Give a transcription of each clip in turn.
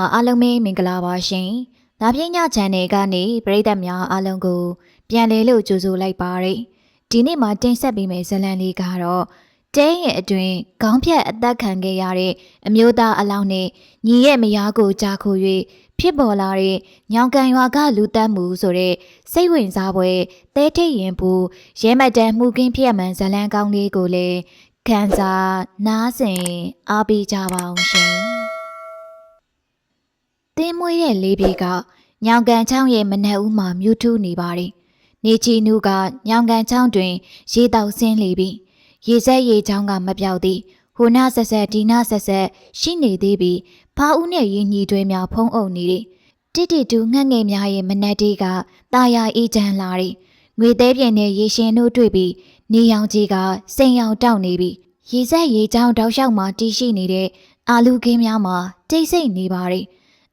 များအားလုံးပဲမင်္ဂလာပါရှင်။ဒါပြင်းည channel ကနေပရိသတ်များအားလုံးကို ပြန်လည်လို့ကြိုဆိုလိုက်ပါရစေ။ဒီနေ့မှာတင်ဆက်ပေးမယ့်ဇာတ်လမ်းလေးကတော့တဲရဲ့အတွင်ခေါင်းဖြတ်အသက်ခံခဲ့ရတဲ့အမျိုးသားအလောင်းနဲ့ညီရဲ့မယားကိုကြားခို၍ဖြစ်ပေါ်လာတဲ့ညောင်ကန်ရွာကလူတက်မှုဆိုတဲ့စိတ်ဝင်စားပွဲတဲထိတ်ရင်ပူရဲမတန်မှုကင်းဖြစ်မှန်ဇာတ်လမ်းကောင်းလေးကိုလည်းခံစားနားဆင်အားပေးကြပါအောင်ရှင်။ တင်းမွေးတဲ့လေးပြေကညောင်ကန်ချောင်းရဲ့မနက်ဦးမှာမြူထူးနေပါတယ်။နေချီနုကညောင်ကန်ချောင်းတွင် ရေတောက်ဆင်းလေပြီးရေဆက်ရေချောင်းကမပြောက်သည်ဟိုနာဆက်ဆက်ဒီနာဆက်ဆက်ရှိနေသေးပြီးဖားဦးနဲ့ရင်းညီတွဲများဖုံးအုပ်နေသည်တိတိတူငှက်ငယ်များရဲ့မနက်တေးကตาရအေးချမ်းလာသည်ငွေသေးပြင်းနဲ့ရေရှင်တို့တွေ့ပြီးနေရောင်ကြီးကစိန်ရောင်တောက်နေပြီးရေဆက်ရေချောင်းတောက်လျှောက်မှာတီးရှိနေတဲ့အာလူကင်းများမှာတိတ်ဆိတ်နေပါသည်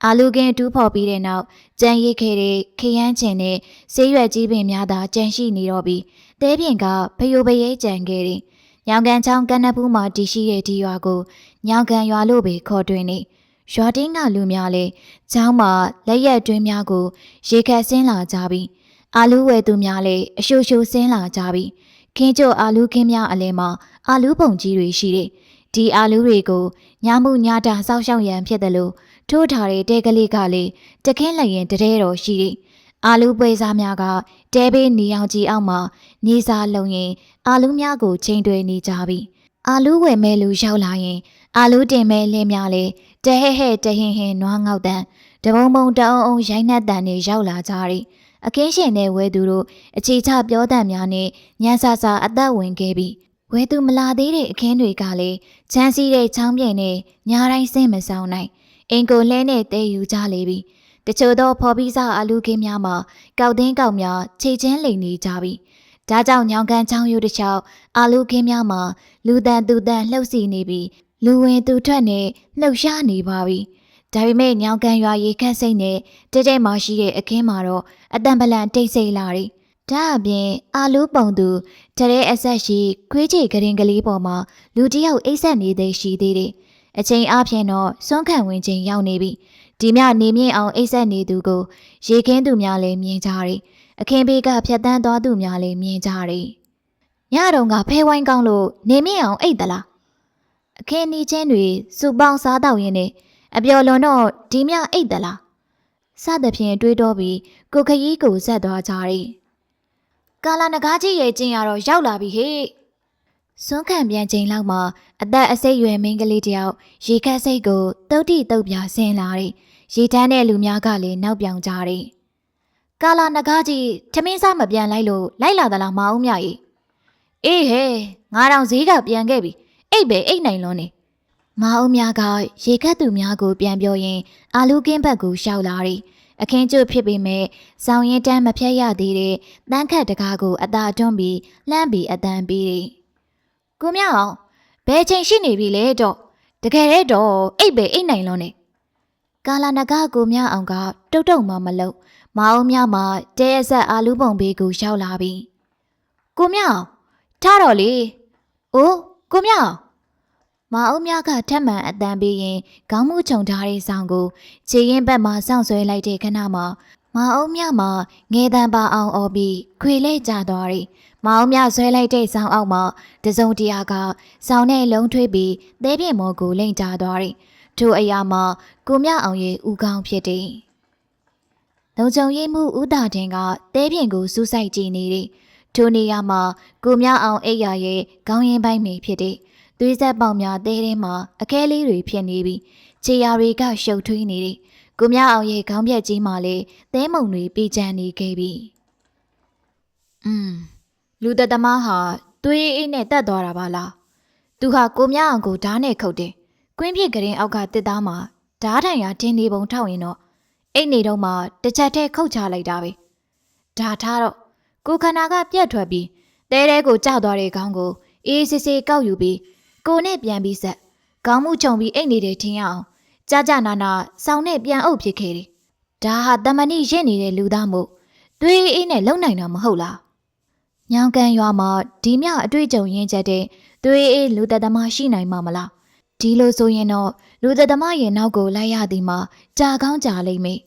အာလူကင်တူးဖော်ပြီးတဲ့နောက်ကြံရိတ်ခဲ့တဲ့ခရမ်းချင်နဲ့ဆေးရွက်ကြီးပင်များသာကြန့်ရှိနေတော့ပြီးတဲပြင်ကဖယိုပရဲကြံခဲ့တယ်။ညောင်ကန်ချောင်းကန်းနဖူးမှာတည်ရှိတဲ့ဒီရွာကိုညောင်ကန်ရွာလို့ပဲခေါ်တွင်နေ။ရွာတင်းကလူများလည်းချောင်းမှာလက်ရက်တွင်းများကို ရေခတ်ဆင်းလာကြပြီးအာလူဝဲသူများလည်းအရှိုရှိုဆင်းလာကြပြီးခင်းကျိုအာလူခင်းများအလဲမှာအာလူပုံကြီးတွေရှိတယ်။ဒီအာလူတွေကိုညမှုညတာစောက်ရှောက်ရန်ဖြစ်တယ်လို့ ထိုးထားတဲ့တဲကလေးကလေးတခင်းလိုက်ရင်တတဲတော်ရှိတယ်။အာလူပွဲစားများကတဲဘေးနေအောင်ကြီးအောက်မှာနေစားလုံရင်အာလူများကိုချိန်တွယ်နေကြပြီ။အာလူဝယ်မဲလူရောက်လာရင် အာလူတင်မဲလဲများလေတဟဲဟဲတဟင်ဟင်နွားငေါက်တန်တဘုံဘုံတအုံအုံရိုင်းနှက်တန်တွေရောက်လာကြတယ်။အခင်းရှင်တဲ့ဝဲသူတို့အခြေချပြောတန်များနဲ့ညံဆာဆာအသက်ဝင်ခဲ့ပြီ။ဝဲသူမလာသေးတဲ့အခင်းတွေကလည်းချမ်းစီးတဲ့ချောင်းပြိန်နဲ့ညာတိုင်းစင်းမဆောင်နိုင် အင်ကိုလဲနဲ့တဲယူကြလေပြီတချို့သောဖော်ပြီးစားအလူကင်းများမှာကောက်တင်းကောက်များခြေချင်းလိန်နေကြပြီဒါကြောင့်ညောင်ကန်ချောင်းရိုးတစ်ချောင်းအလူကင်းများမှာလူတန်သူတန်လှုပ်စီနေပြီးလူဝင်သူထွက်နဲ့လှုပ်ရှားနေပါပြီဒါပေမဲ့ညောင်ကန်ရွာရေခတ်စိတ်နဲ့တဲတဲမှရှိတဲ့အခင်းမှာတော့အတန်ပလန်တိတ်ဆိတ်လာတယ်ဒါအပြင်အာလူပုံသူတရဲအဆက်ရှိခွေးချေကရင်ကလေးပေါ်မှာလူတစ်ယောက်အိတ်ဆက်နေသေးရှိသေးတယ် အချိန်အပြင်တော့စွန့်ခံဝင်ချိန်ရောက်နေပြီဒီမြနေမြင့်အောင်အိတ်ဆက်နေသူကို ရေခင်းသူများလည်းမြင်ကြတယ်အခင်းဘေးကဖြတ်တန်းသွားသူများလည်းမြင်ကြတယ်ညတုန်းကဖဲဝိုင်းကောင်းလို့နေမြင့်အောင်အိတ်သလားအခင်းနီးချင်းတွေစုပေါင်းစားတော့ရင်းနဲ့အပျော်လွန်တော့ဒီမြအိတ်သလားစသဖြင့်တွေးတော့ပြီးကိုခရီးကိုဆက်သွားကြတယ်ကာလာနဂါးကြီးရဲ့ကျင်ရတော့ရောက်လာပြီဟေ့ စွန်းခံပြန်ချိန်လောက်မှာအသက်အစိတ်ရွယ်မိန်းကလေးတယောက်ရေခတ်စိတ်ကိုတုတ်တိတုတ်ပြဆင်းလာတယ်။ရေတန်းတဲ့လူများကလည်းနောက်ပြောင်ကြတယ်။ကာလာနဂါကြီးထမင်းစားမပြန်လိုက်လို့လိုက်လာသလားမအောင်မြကြီး။အေးဟဲငါတောင်ဈေးကပြန်ခဲ့ပြီ။အိတ်ပဲအိတ်နိုင်လွန်းနေ။မအောင်မြကရေခတ်သူများကိုပြန်ပြောရင်အာလူကင်းဘက်ကိုရှောက်လာတယ်။အခင်းကျွတ်ဖြစ်ပေမဲ့စောင်းရင်တန်းမဖြတ်ရသေးတဲ့တန်းခတ်တကားကိုအသာတွန်းပြီးလှမ်းပြီးအတန်ပေးတယ်။ ကိုမြအောင်ဘယ်ချိန်ရှိနေပြီလဲတော့တကယ်တော့အိတ်ပဲအိတ်နိုင်လုံးနေကာလာနဂကိုမြအောင်ကတုတ်တုတ်မှမလုပ်မအောင်မြမှာတဲအဆက်အာလူပုံဘေးကိုရောက်လာပြီကိုမြအောင်ထားတော့လေအိုးကိုမြအောင်မအောင်မြကထက်မှန်အတန်ပေးရင်ခေါင်းမှုခြုံထားတဲ့ဆောင်ကိုခြေရင်ဘက်မှာစောင့်ဆွဲလိုက်တဲ့ခဏမှာမအောင်မြမှာငဲတန်ပါအောင်អော်ပြီးခွေလဲကျသွားတယ် မအောင်မြဆွဲလိုက်တဲ့ဆောင်အောက်မှာတစုံတရာကစောင်းနဲ့လုံးထွေးပြီးသဲပြင့်မော်ကိုလိမ့်ချသွားတယ်။ထို့အရာမှာကိုမြအောင်ရဲ့ဥကောင်းဖြစ်တယ်။လုံချုံရိပ်မှုဥတာတင်ကသဲပြင့်ကိုစူးစိုက်ကြည့်နေတယ်။ထိုနေရာမှာကိုမြအောင်အိပ်ရာရဲ့ခေါင်းရင်းပိုင်းမိဖြစ်တယ်။သွေးဆက်ပေါင်များသဲထဲမှာအခဲလေးတွေဖြစ်နေပြီးခြေရာတွေကရှုပ်ထွေးနေတယ်။ကိုမြအောင်ရဲ့ခေါင်းပြက်ကြီးမှလည်းသဲမုံတွေပြေချမ်းနေခဲ့ပြီ။อืม လူသက်သမားဟာသွေးအေးနဲ့တက်သွားတာပါလားသူဟာကိုမြအောင်ကိုဓားနဲ့ခုတ်တယ်ကွင်းဖြစ်ကရင်အောက်ကတစ်သားမှာဓားထိုင်ရာတင်းနေပုံထောက်ရင်တော့အိတ်နေတော့မှတစ်ချက်တည်းခုတ်ချလိုက်တာပဲဓာထားတော့ကိုခန္ဓာကပြက်ထွက်ပြီးတဲတဲကိုကျသွားတဲ့ခေါင်းကိုအေးစစ်စစ်ကောက်ယူပြီးကိုနဲ့ပြန်ပြီးဆက်ခေါင်းမှုချုံပြီးအိတ်နေတယ်ထင်ရအောင်ကြာကြာနာနာစောင်းနဲ့ပြန်အုပ်ဖြစ်ခဲ့တယ်ဒါဟာတမဏိရင့်နေတဲ့လူသားမို့သွေးအေးနဲ့လုံနိုင်တာမဟုတ်လား ညောင်ကန်ရွာမှာဒီမြအတွေ့အကြုံရင်းချက်တဲ့သွေးအေးလူသက်သမားရှိနိုင်မှာမလားဒီလိုဆိုရင်တော့လူသက်သမားရဲ့နောက်ကိုလိုက်ရသည်မှာကြာကောင်းကြာလိမ့်မယ်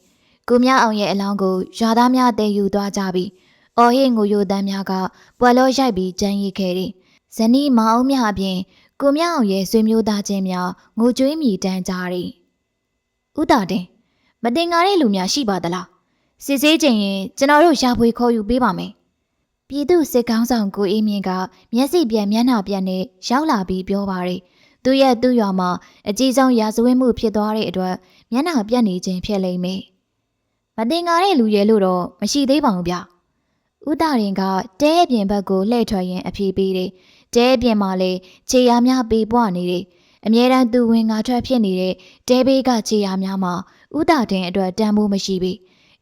ကိုမြအောင်ရဲ့အလောင်းကိုရွာသားများတည်ယူသွားကြပြီးအော်ဟစ်ငိုယိုတန်းများကပွက်လို့ရိုက်ပြီးကြမ်းရစ်ခဲ့တယ်ဇနီးမအောင်မြအပြင်ကိုမြအောင်ရဲ့ဆွေမျိုးသားချင်းများငိုကြွေးမြည်တမ်းကြတယ်ဥတာတင်မတင်ကားတဲ့လူများရှိပါသလားစစ်ဆေးချိန်ရင်ကျွန်တော်တို့ရှာဖွေခေါ်ယူပေးပါမယ် ပြည်သူစစ်ကောင်းဆောင်ကိုအေးမြင့်ကမျက်စိပြန်မျက်နှာပြန်နဲ့ရောက်လာပြီးပြောပါတယ်သူရဲ့သူ့ရွာမှာအကြီးဆုံးရာဇဝတ်မှုဖြစ်သွားတဲ့အတွက်မျက်နှာပြတ်နေခြင်းဖြစ်လိမ့်မယ်မတင်ကားတဲ့လူရဲလို့တော့မရှိသေးပါဘူးဗျဥတာရင်ကတဲအပြင်ဘက်ကိုလှည့်ထွက်ရင်းအပြေးပေးတယ်တဲအပြင်မှာလေခြေရများပေပွားနေတယ်အမြဲတမ်းသူဝင်ငါထွက်ဖြစ်နေတဲ့တဲဘေးကခြေရများမှာဥတာတင်အတွက်တန်ဖိုးမရှိပြီ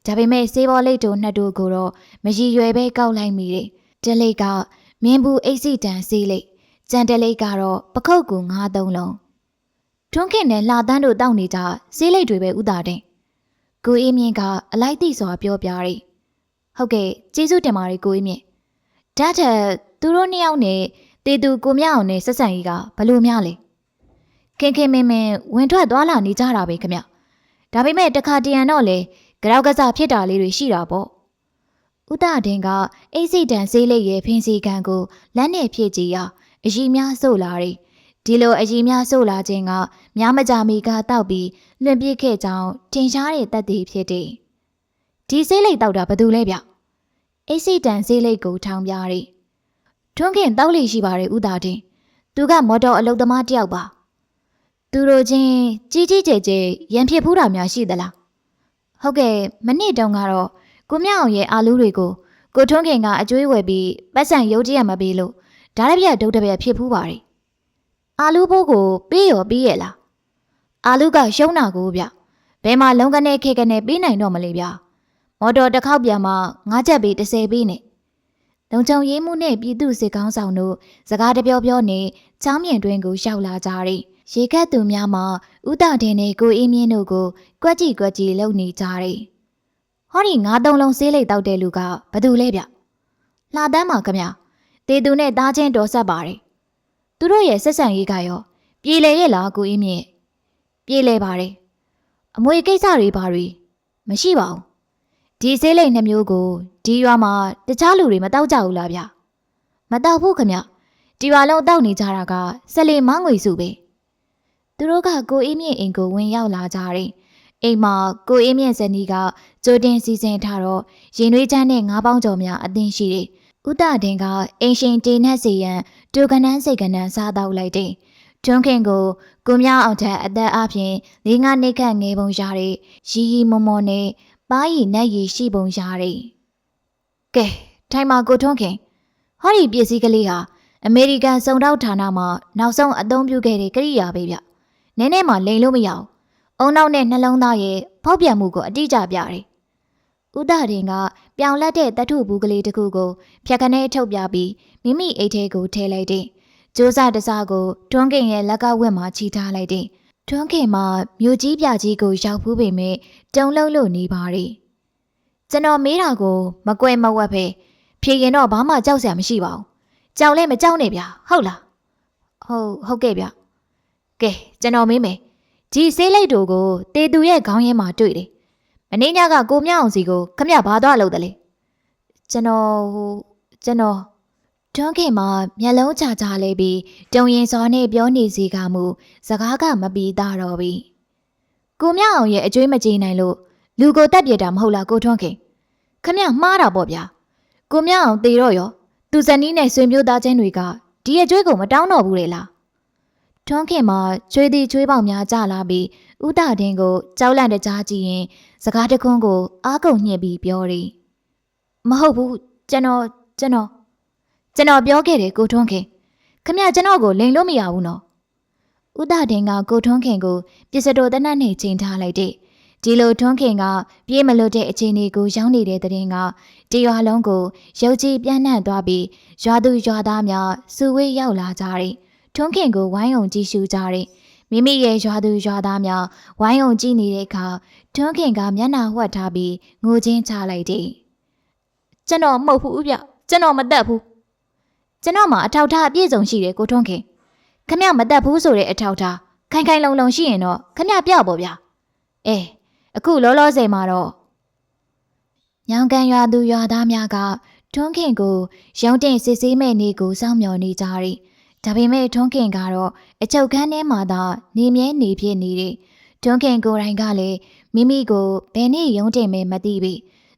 ဒါပေမဲ့စေးဘောလိတ်တို့နှစ်တို့ကိုတော့မရည်ရွယ်ပဲကောက်လိုက်မိတယ်တလိတ်ကမင်းဘူးအိတ်စီတန်စေးလိတ်ကြံတလိတ်ကတော့ပခုတ်ကူငါးသုံးလုံးထွန်းခင်နဲ့လှတန်းတို့တောက်နေကြစေးလိတ်တွေပဲဥတာတင်ကိုအေးမြင့်ကအလိုက်တိစွာပြောပြတယ်ဟုတ်ကဲ့ကျေးဇူးတင်ပါတယ်ကိုအေးမြင့်ဓာတ်ထက်သူတို့နှစ်ယောက်နဲ့တေသူကိုမြအောင်နဲ့ဆက်ဆံရေးကဘလို့များလဲခင်ခင်မင်းမင်းဝင်ထွက်သွားလာနေကြတာပဲခမဒါပေမဲ့တခါတရံတော့လေကြောက်ကစားဖြစ်တာလေးတွေရှိတာပေါ့ ဥဒတင်ကအိတ်စိတ်တန်ဆေးလိပ်ရဲ့ဖင်းစီကန်ကိုလက်နဲ့ဖြည့်ကြည့်ရအကြီးများဆို့လာတယ်ဒီလိုအကြီးများဆို့လာခြင်းကများမကြမီကတောက်ပြီးလွင်ပြစ်ခဲ့ကြောင်းထင်ရှားတဲ့တက်သေးဖြစ်တယ်ဒီဆေးလိပ်တောက်တာဘယ်သူလဲဗျအိတ်စိတ်တန်ဆေးလိပ်ကိုထောင်ပြတယ်ထွန်းခင်တောက်လိရှိပါတယ်ဥဒတင်သူကမော်တော်အလုပ်သမားတယောက်ပါသူတို့ချင်းကြီးကြီးကျယ်ကျယ်ရန်ဖြစ်ဖူးတာများရှိသလားဟုတ်ကဲ့မနစ်တုန်းကတော့ ကိုမြအောင်ရဲ့အာလူးတွေကိုကိုထွန်းခင်ကအကျွေးဝယ်ပြီးပတ်စံရုပ်တရက်မပေးလို့ဓာတ်ပြဒုတ်တပြက်ဖြစ်ဖူးပါတယ်အာလူးဘိုးကိုပေးရောပေးရဲ့လားအာလူးကရှုံးတာကိုဗျဘယ်မှာလုံကနေခေကနေပေးနိုင်တော့မလဲဗျမော်တော်တစ်ခေါက်ပြန်မှငါးချက်ပေး30ပေးနဲ့လုံချုံရေးမှုနဲ့ပြည်သူစစ်ကောင်းဆောင်တို့စကားတပြောပြောနဲ့ချောင်းမြင်တွင်ကိုရှောက်လာကြတယ်ရေခတ်သူများမှာဥဒတင်နဲ့ကိုအေးမြင့်တို့ကိုကွက်ကြည့်ကွက်ကြည့်လုပ်နေကြတယ်။ ဟောဒီငါးသုံးလုံးဆေးလိပ်တောက်တဲ့လူကဘသူလဲဗျ။လှတန်းပါခမ။တေသူနဲ့တားချင်းတော်ဆက်ပါတယ်။သူတို့ရဲ့ဆက်ဆံရေးကရောပြေလေရဲ့လားကိုအေးမြင့်။ပြေလေပါတယ်။အမွေကိစ္စတွေဘာတွေမရှိပါဘူး။ဒီဆေးလိပ်နှမျိုးကိုဒီရွာမှာတခြားလူတွေမတောက်ကြဘူးလားဗျ။မတောက်ဘူးခမ။ဒီရွာလုံးတောက်နေကြတာကဆက်လေမငွေစုပဲ။သူတို့ကကိုအေးမြင့်အိမ်ကိုဝင်ရောက်လာကြတယ်။ အိမ်မှာကိုအေးမြင့်ဇနီးကကြိုတင်စီစဉ်ထားတော့ရင်နှွေးချမ်းနဲ့ငါးပေါင်းကျော်များအသင်းရှိတယ်။ဥတတင်ကအိမ်ရှင်တေနတ်စီရန်တူကနန်းစိတ်ကနန်းစားတော့လိုက်တယ်။ထွန်းခင်ကိုကိုမြောက်အောင်ထက်အသက်အပြင်လေးငါးနှစ်ခန့်ငယ်ပုံရတယ်။ရီရီမော်မော်နဲ့ပါးရီနက်ရီရှိပုံရတယ်။ကဲထိုင်မှာကိုထွန်းခင်ဟောဒီပစ္စည်းကလေးဟာအမေရိကန်စုံတောက်ဌာနမှာနောက်ဆုံးအသုံးပြုခဲ့တဲ့ကိရိယာပဲဗျ။နည်းနည်းမှလိန်လို့မရအောင်။ အုံနောက်နဲ့နှလုံးသားရဲ့ဖောက်ပြန်မှုကိုအတိအကျပြတယ်။ဥဒရင်ကပြောင်လက်တဲ့တထုဘူးကလေးတစ်ခုကိုဖြတ်ခနဲထုတ်ပြပြီးမိမိအိတ်ထဲကိုထည့်လိုက်တယ်။ကျိုးစားတစားကိုတွန်းခင်ရဲ့လက်ကဝက်မှာချီထားလိုက်တယ်။တွန်းခင်မှာမြို့ကြီးပြကြီးကိုရောက်ဖူးပေမဲ့တုံလုံးလို့နေပါရီ။ကျွန်တော်မေးတာကိုမကွဲမဝက်ပဲဖြေရင်တော့ဘာမှကြောက်စရာမရှိပါဘူး။ကြောက်လဲမကြောက်နဲ့ဗျာဟုတ်လား။ဟုတ်ဟုတ်ကဲ့ဗျာကဲကျွန်တော်မေးမယ် ဒီဆေးလိပ်တို့ကိုတေသူရဲ့ခေါင်းရင်းမှာတွေ့တယ်မင်းညကကိုမြအောင်စီကိုခမရဘာသွားလို့တလဲကျွန်တော်ဟိုကျွန်တော်တွန်းခင်မှာမျက်လုံးချချလဲပြီးတုံရင်စောနဲ့ပြောနေစီကမူစကားကမပြီးသားတော့ပြီကိုမြအောင်ရဲ့အကျွေးမကြေနိုင်လို့လူကိုတက်ပြတာမဟုတ်လားကိုထွန်းခင်ခမရမှားတာပေါ့ဗျာကိုမြအောင်တေတော့ရောသူဇနီးနဲ့ဆွေမျိုးသားချင်းတွေကဒီအကျွေးကိုမတောင်းတော့ဘူးလေလား ထွန်းခင်မှာကျွေးသည်ကျွေးပေါင်များကြလာပြီးဥဒဒင်းကိုကြောက်လန့်တကြားကြည့်ရင် စကားတခွန်းကိုအားကုန်ညှစ်ပြီးပြောတယ်မဟုတ်ဘူးကျွန်တော်ကျွန်တော်ကျွန်တော်ပြောခဲ့တယ်ကိုထွန်းခင်ခမကျွန်တော်ကိုလိန်လို့မရဘူးနော်ဥဒဒင်းကကိုထွန်းခင်ကိုပစ္စတိုတနတ်နဲ့ချိန်ထားလိုက်တဲ့ဒီလိုထွန်းခင်ကပြေးမလွတ်တဲ့အခြေအနေကိုရောက်နေတဲ့တဲ့ရင်ကတရွာလုံးကိုရုပ်ကြည်ပြန့်နှံ့သွားပြီးရွာသူရွာသားများစုဝေးရောက်လာကြတယ် ထွန်းခင်ကိုဝိုင်းအောင်ကြည့်ရှုကြတဲ့မိမိရဲ့ရွာသူရွာသားများဝိုင်းအောင်ကြည့်နေတဲ့အခါထွန်းခင်ကမျက်နှာဝှက်ထားပြီးငိုချင်းချလိုက်တယ်။ကျွန်တော်မဟုတ်ဘူးဗျ။ကျွန်တော်မတက်ဘူး။ကျွန်တော်မှာအထောက်ထားအပြည့်စုံရှိတယ်ကိုထွန်းခင်။ခမမတက်ဘူးဆိုတဲ့အထောက်ထားခိုင်ခိုင်လုံလုံရှိရင်တော့ခမပြောက်ပေါ့ဗျာအေးအခုလောလောဆယ်မှာတော့ညောင်ကန်ရွာသူရွာသားများကထွန်းခင်ကိုရုံးတင်စစ်ဆေးမဲ့နေကိုစောင့်မျှော်နေကြတယ် ဒါပေမဲ့ထွန်းခင်ကတော့အချုပ်ခန်းထဲမှာသာနေမြဲနေဖြစ်နေတယ်ထွန်းခင်ကိုယ်တိုင်ကလည်းမိမိကိုဘယ်နေ့ရုံးတင်မဲမသိပြီ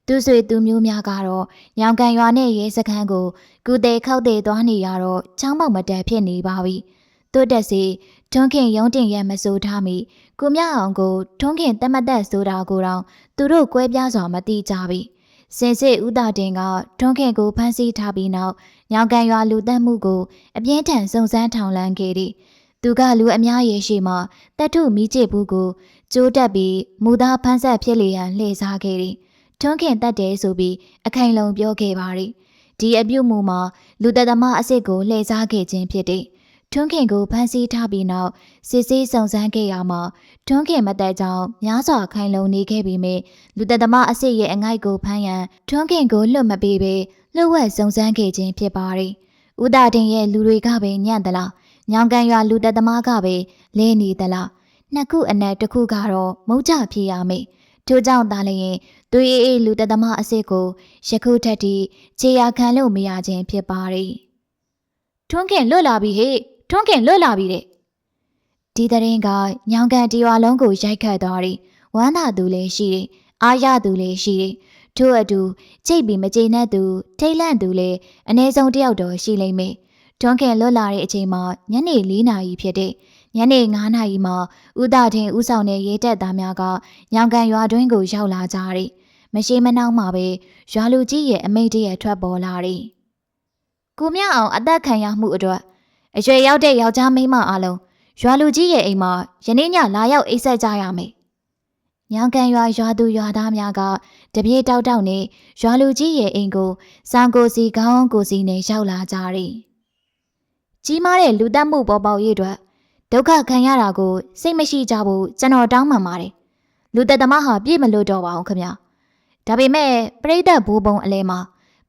သူဆွေသူမျိုးများကတော့ညောင်ကန်ရွာနဲ့ရဲစခန်းကိုကုသေးခောက်သေးသွားနေရတော့ချောင်းပေါက်မတက်ဖြစ်နေပါပြီတိုးတက်စီထွန်းခင်ရုံးတင်ရမစိုးထားမိကိုမြအောင်ကိုထွန်းခင်တက်မတက်ဆိုတာကိုတော့သူတို့ကွဲပြားစွာမသိကြပြီစင်စစ်ဦးတာတင်ကထွန်းခင်ကိုဖမ်းဆီးထားပြီးနောက် ညောင်ကန်ရွာလူတက်မှုကိုအပြင်းထန်စုံစမ်းထောင်လန်းခဲ့သည်သူကလူအများရဲ့ရှိမှတက်ထုမိကျစ်ဘူးကိုကျိုးတက်ပြီးမူသားဖမ်းဆက်ဖြစ်လျက်လှည့်စားခဲ့သည်ထွန်းခင်တက်တယ်ဆိုပြီးအခိုင်လုံပြောခဲ့ပါသည်ဒီအပြုတ်မှုမှာလူသက်သမားအစ်စ်ကိုလှည့်စားခဲ့ခြင်းဖြစ်သည် ထွန်းခင်ကိုဖမ်းဆီးထားပြီးနောက်စစ်ဆေးစုံစမ်းခဲ့ရမှာထွန်းခင်မတက်ကြောင်များစွာခိုင်လုံနေခဲ့ပြီးမြလူသက်သမားအစ်စ်ရဲ့အငိုက်ကိုဖမ်းရန်ထွန်းခင်ကိုလွတ်မပေးဘဲလှုပ်ဝက်စုံစမ်းခဲ့ခြင်းဖြစ်ပါသည်ဦးတာတင်ရဲ့လူတွေကပဲညံ့သလားညောင်ကန်ရွာလူသက်သမားကပဲလဲနေသလားနှစ်ခုအနက်တစ်ခုကတော့မုတ်ကြဖြစ်ရမယ်ထို့ကြောင့်သာလျှင်သူအေးအေးလူသက်သမားအစ်စ်ကိုယခုထက်ထိခြေရာခံလို့မရခြင်းဖြစ်ပါသည်ထွန်းခင်လွတ်လာပြီဟေ့ ထွန်းခင်လွတ်လာပြီတဲ့ဒီတရင်ကညောင်ကန်တီရွာလုံးကိုရိုက်ခတ်သွားတယ်ဝမ်းသာသူလည်းရှိတယ်အားရသူလည်းရှိတယ်ထို့အတူကြိတ်ပြီးမကျေနပ်သူထိတ်လန့်သူလည်းအ ਨੇ ဆုံးတယောက်တော့ရှိလိမ့်မယ်ထွန်းခင်လွတ်လာတဲ့အချိန်မှာညနေ၄နာရီဖြစ်တဲ့ညနေ9နာရီမှာဦးတာထင်ဦးဆောင်တဲ့ရဲတပ်သားများကညောင်ကန်ရွာတွင်းကိုရောက်လာကြတယ်မရှိမနှောင်းမှာပဲရွာလူကြီးရဲ့အမိတ်တရထွက်ပေါ်လာတယ်ကိုမြအောင်အသက်ခံရမှုအတွက် အရွယ်ရောက်တဲ့ယောက်ျားမိန်းမအလုံးရွာလူကြီးရဲ့အိမ်မှာယနေ့ညလာရောက်အိပ်ဆက်ကြရမယ်။ညောင်ကန်ရွာရွာသူရွာသားများကတပြေးတောက်တောက်နဲ့ရွာလူကြီးရဲ့အိမ်ကိုစံကိုစီခေါင်းကိုစီနဲ့ရောက်လာကြတယ်။ကြီးမားတဲ့လူတက်မှုပေါ်ပေါက်ရေးအတွက်ဒုက္ခခံရတာကိုစိတ်မရှိကြဘူးကျွန်တော်တောင်းပန်ပါတယ်။လူသက်သမားဟာပြည့်မလို့တော့ပါအောင်ခင်ဗျာ။ဒါပေမဲ့ပြိဿဘိုးဘုံအလဲမှာ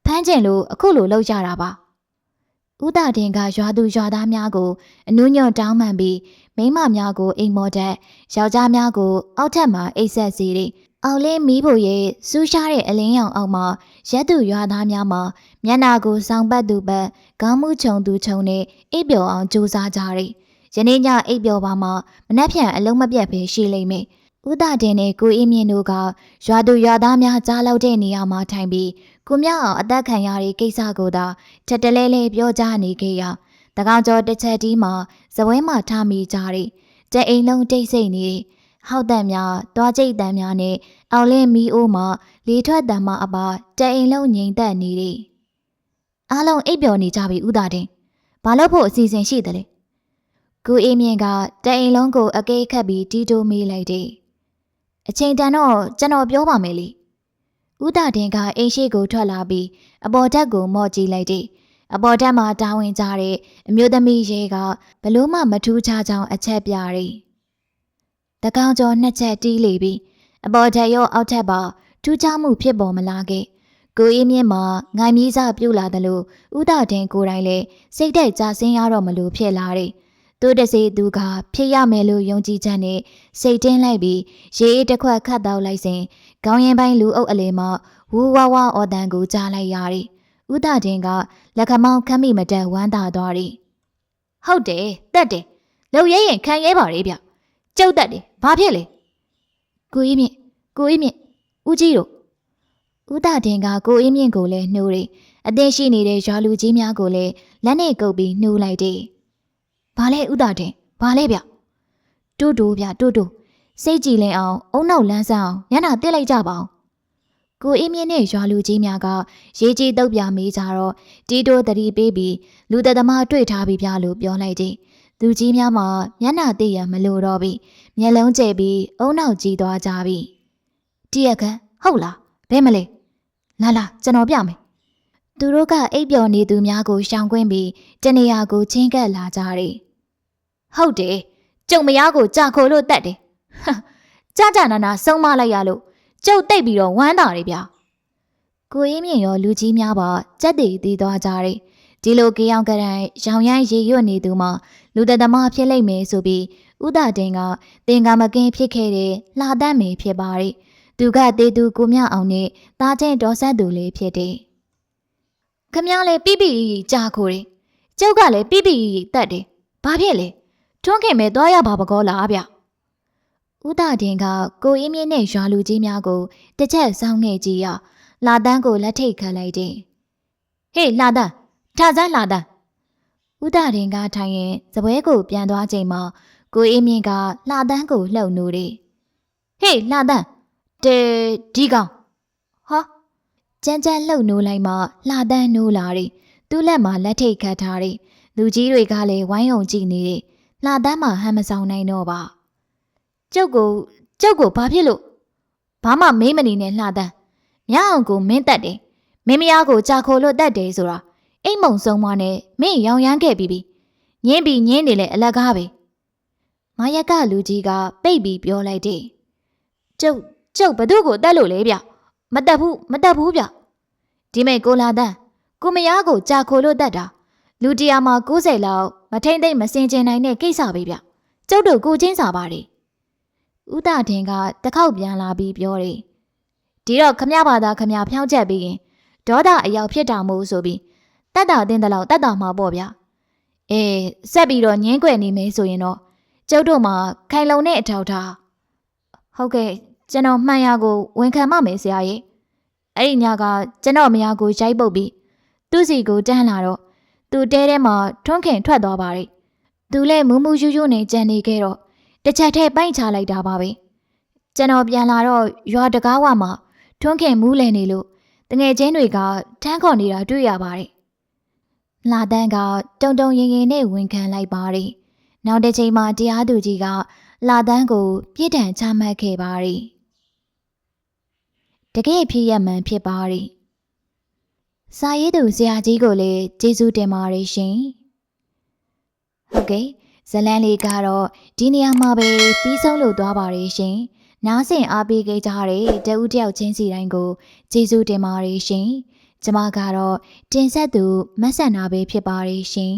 ဖမ်းကျင်လို့အခုလိုလောက်ကြတာပါ။ ဦးတာတင်ကရွာသူရွာသားများကိုအနုညွန့်တောင်းပန်ပြီးမိန်းမများကိုအိမ်မော်တက်ယောက်ျားများကိုအောက်ထပ်မှာအိတ်ဆက်စီတယ်။အောင်လင်းမီးဖို့ရဲ့စူးရှားတဲ့အလင်းရောင်အောက်မှာရက်သူရွာသားများမှာမျက်နာကိုစောင်းပတ်သူပတ်ခေါင်းမှုခြုံသူခြုံနဲ့အိပ်ပျော်အောင်ကြိုးစားကြတယ်။ယနေ့ညအိပ်ပျော်ပါမှာမနှက်ဖြန်အလုံးမပြတ်ပဲရှိလိမ့်မယ်။ ဦးတာတင်နဲ့ကိုအေးမြင့်တို့ကရွာသူရွာသားများကြားလောက်တဲ့နေရာမှာထိုင်ပြီးကိုမြောက်အောင်အသက်ခံရတဲ့ကိစ္စကိုသာချက်တလဲလဲပြောကြနေခဲ့ရတကောင်ကျော်တစ်ချက်တီးမှာဇပွဲမှာထားမိကြတဲ့ကြက်အိမ်လုံးတိတ်ဆိတ်နေဟောက်တန်များတွားကြိတ်တန်များနဲ့အောင်လင်းမီအိုးမှာလေထွက်တန်မှအပါကြက်အိမ်လုံးငိမ်သက်နေတယ်အားလုံးအိပ်ပျော်နေကြပြီဥသာတင်ဘာလို့ဖို့အစီအစဉ်ရှိတယ်လဲကိုအေးမြင့်ကတအိမ်လုံးကိုအကေးခတ်ပြီးတီးတိုးမေးလိုက်တယ် အချိန်တန်တော့ကျွန်တော်ပြောပါမယ်လေဦးတာတင်ကအိမ်ရှိကိုထွက်လာပြီးအပေါ်တက်ကိုမော့ကြည့်လိုက်တယ်။အပေါ်တက်မှာတာဝန်ကြတဲ့အမျိုးသမီးရဲကဘလို့မှမထူးခြားကြောင်အချက်ပြတယ်။တကောင်ကျော်နှစ်ချက်တီးလေပြီးအပေါ်တက်ရောအောက်ထက်ပါထူးခြားမှုဖြစ်ပေါ်မလာခဲ့။ကိုအေးမြင့်မှာငိုင်မီးစားပြုတ်လာတယ်လို့ဦးတာတင်ကိုယ်တိုင်လည်းစိတ်သက်ကြဆင်းရတော့မလို့ဖြစ်လာတယ်။ သူတစေသူကဖြစ်ရမယ်လို့ယုံကြည်ချက်နဲ့စိတ်တင်းလိုက်ပြီးရေအေးတစ်ခွက်ခတ်တော့လိုက်စဉ်ခေါင်းရင်ပိုင်းလူအုပ်အလေမှဝူဝါဝါအော်တန်ကိုကြားလိုက်ရတယ်။ဥဒတင်ကလက်ခမောင်းခမ်းမိမတက်ဝမ်းသာသွားတယ်။ဟုတ်တယ်တက်တယ်လုံရဲရင်ခံရဲပါလေဗျ။ကျုပ်တက်တယ်ဘာဖြစ်လဲ။ကိုအေးမြင့်ကိုအေးမြင့်ဦးကြီးတို့ဥဒတင်ကကိုအေးမြင့်ကိုလည်းနှိုးတယ်။အသင်ရှိနေတဲ့ရွာလူကြီးများကိုလည်းလက်နဲ့ကုပ်ပြီးနှိုးလိုက်တယ်။ ဘာလဲဥဒတင်ဘာလဲဗျ။တူတူဗျတူတူစိတ်ကြည်လင်အောင်အုံနောက်လန်းဆန်းအောင်ညနာတက်လိုက်ကြပါအောင်ကိုအေးမြင့်နဲ့ရွာလူကြီးများကရေးကြီးတုတ်ပြမေးကြတော့တီတိုတတိပေးပြီးလူသက်သမားတွေ့ထားပြီးပြလို့ပြောလိုက်တယ်လူကြီးများမှာမျက်နှာသိရမလို့တော့ပြီမျက်လုံးကျဲပြီးအုံနောက်ကြည့်သွားကြပြီတည့်ရခန်းဟုတ်လားဘဲမလဲလာလာကျွန်တော်ပြမယ် သူတို့ကအိပ်ပျော်နေသူများကိုရှောင်ကွင်းပြီးတနေရာကိုချင်းကပ်လာကြတယ်ဟုတ်တယ်ကျုံမယားကိုကြာခိုလို့တက်တယ်ကြကြနာနာဆုံးမလိုက်ရလို့ကျုပ်တိတ်ပြီးတော့ဝမ်းသာတယ်ဗျာကိုအေးမြင့်ရောလူကြီးများပါကြက်တည်တည်သွားကြတယ်ဒီလိုကြောင်ကရန်ရောင်ရမ်းရေရွတ်နေသူမှလူသက်သမားဖြစ်လိမ့်မယ်ဆိုပြီးဥဒတင်ကတင်ကမကင်းဖြစ်ခဲ့တဲ့လှတတ်မေဖြစ်ပါတယ်သူကတေသူကိုမြအောင်နဲ့တားချင်းတော်ဆက်သူလေးဖြစ်တယ် ခမည်းလည်းပြပြကြာခိုတယ်ကျုပ်ကလည်းပြပြတတ်တယ်ဘာဖြစ်လဲထွန်းခင်မဲသွားရပါပကောလားဗျဥဒတင်ကကိုအင်းမြင့်နဲ့ရွာလူကြီးများကိုတစ်ချက်စောင်းနေကြည့်ရလာတန်းကိုလက်ထိတ်ခတ်လိုက်တယ်ဟေးလာတန်းထားစမ်းလာတန်းဥဒတင်ကထိုင်ရင်စပွဲကိုပြန်သွားချိန်မှာကိုအင်းမြင့်ကလာတန်းကိုလှုပ်နိုးတယ်ဟေးလာတန်းတဲဒီကောင်ဟာ ကြမ်းကြမ်းလှုပ်နိုးလိုက်မှလာတန်းနိုးလာတယ်သူ့လက်မှာလက်ထိတ်ခတ်ထားတယ်လူကြီးတွေကလည်းဝိုင်းအောင်ကြည့်နေတယ်လာတန်းမှာဟမ်းမဆောင်နိုင်တော့ပါကျုပ်ကိုကျုပ်ကိုဘာဖြစ်လို့ဘာမှမေးမနေနဲ့လှတန်းမြအောင်ကိုမင်းတက်တယ်မင်းမယားကိုကြာခိုလို့တက်တယ်ဆိုတာအိမ်မုံဆုံးမနဲ့မင်းရောင်ရမ်းခဲ့ပြီးပြီညင်းပြီးညင်းနေလေအလကားပဲမာယကလူကြီးကပိတ်ပြီးပြောလိုက်တယ်ကျုပ်ကျုပ်ဘသူ့ကိုတက်လို့လဲဗျ မတက်ဘူးမတက်ဘူးဗျဒီမဲ့ကိုလာတန်းကိုမယားကိုကြာခိုလို့တက်တာလူတရာမှာ90လောက်မထိမ့်သိမ့်မစင်ကျင်နိုင်တဲ့ကိစ္စပဲဗျကျုပ်တို့ကိုချင်းစာပါတယ်ဥဒထင်ကတစ်ခေါက်ပြန်လာပြီးပြောတယ်ဒီတော့ခမရဘာသာခမရဖြောင်းချက်ပြီးရင်ဒေါသအယောက်ဖြစ်တာမို့ဆိုပြီးတတ်တာတင်းတလောက်တတ်တာမှာပေါ့ဗျအေးဆက်ပြီးတော့ညင်းကွယ်နေမယ်ဆိုရင်တော့ကျုပ်တို့မှာခိုင်လုံတဲ့အထောက်ထားဟုတ်ကဲ့ ကျွန်တော်မှန်ရကိုဝန်ခံမမယ်ဆရာကြီးအဲ့ဒီညကကျွန်တော်မယားကိုရိုက်ပုတ်ပြီးသူ့စီကိုတန်းလာတော့သူတဲထဲမှာထွန်းခင်ထွက်သွားပါတယ်သူလည်းမူးမူးယူးယူးနေကြံနေခဲ့တော့တစ်ချက်တည်းပိုက်ချလိုက်တာပါပဲကျွန်တော်ပြန်လာတော့ရွာတကားဝမှာထွန်းခင်မူးလည်နေလို့တငယ်ချင်းတွေကထမ်းခေါ်နေတာတွေ့ရပါတယ်လာတန်းကတုံတုံရင်ရင်နဲ့ဝန်ခံလိုက်ပါတယ်နောက်တစ်ချိန်မှာတရားသူကြီးက လာတန်းကိုပြစ်ဒဏ်ချမှတ်ခဲ့ပါတယ်တကယ်ဖြစ်ရမှန်ဖြစ်ပါတယ်စာရေးသူဆရာကြီးကိုလည်းကျေးဇူးတင်ပါတယ်ရှင်ဟုတ်ကဲ့ဇလန်းလေးကတော့ဒီနေရာမှာပဲပြီးဆုံးလို့သွားပါတယ်ရှင်နားဆင်အားပေးခဲ့ကြတဲ့တဦးတယောက်ချင်းစီတိုင်းကိုကျေးဇူးတင်ပါတယ်ရှင်ကျမကတော့တင်ဆက်သူမဆန်နာပဲဖြစ်ပါတယ်ရှင်